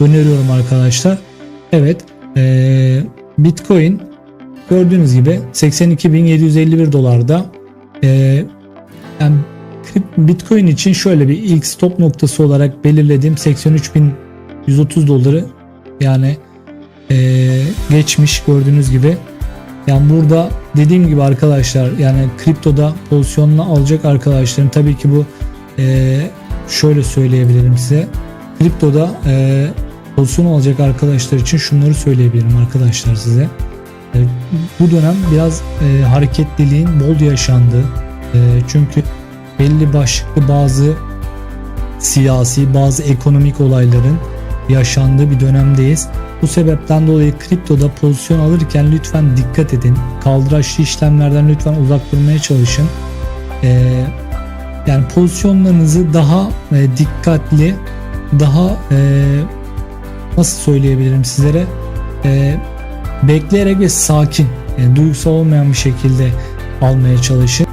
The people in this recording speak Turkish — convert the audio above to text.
öneriyorum arkadaşlar. Evet e, Bitcoin gördüğünüz gibi 82.751 dolarda e, yani Bitcoin için şöyle bir ilk stop noktası olarak belirlediğim 83.130 doları yani e, geçmiş gördüğünüz gibi. Yani burada dediğim gibi arkadaşlar yani kriptoda pozisyonunu alacak arkadaşların tabii ki bu e, şöyle söyleyebilirim size. Kriptoda e, pozisyon alacak arkadaşlar için şunları söyleyebilirim arkadaşlar size. E, bu dönem biraz e, hareketliliğin bol yaşandığı e, çünkü belli başlıklı bazı siyasi bazı ekonomik olayların yaşandığı bir dönemdeyiz. Bu sebepten dolayı kriptoda pozisyon alırken lütfen dikkat edin. Kaldıraçlı işlemlerden lütfen uzak durmaya çalışın. Ee, yani pozisyonlarınızı daha e, dikkatli, daha e, nasıl söyleyebilirim sizlere E, bekleyerek ve sakin, e, duygusal olmayan bir şekilde almaya çalışın.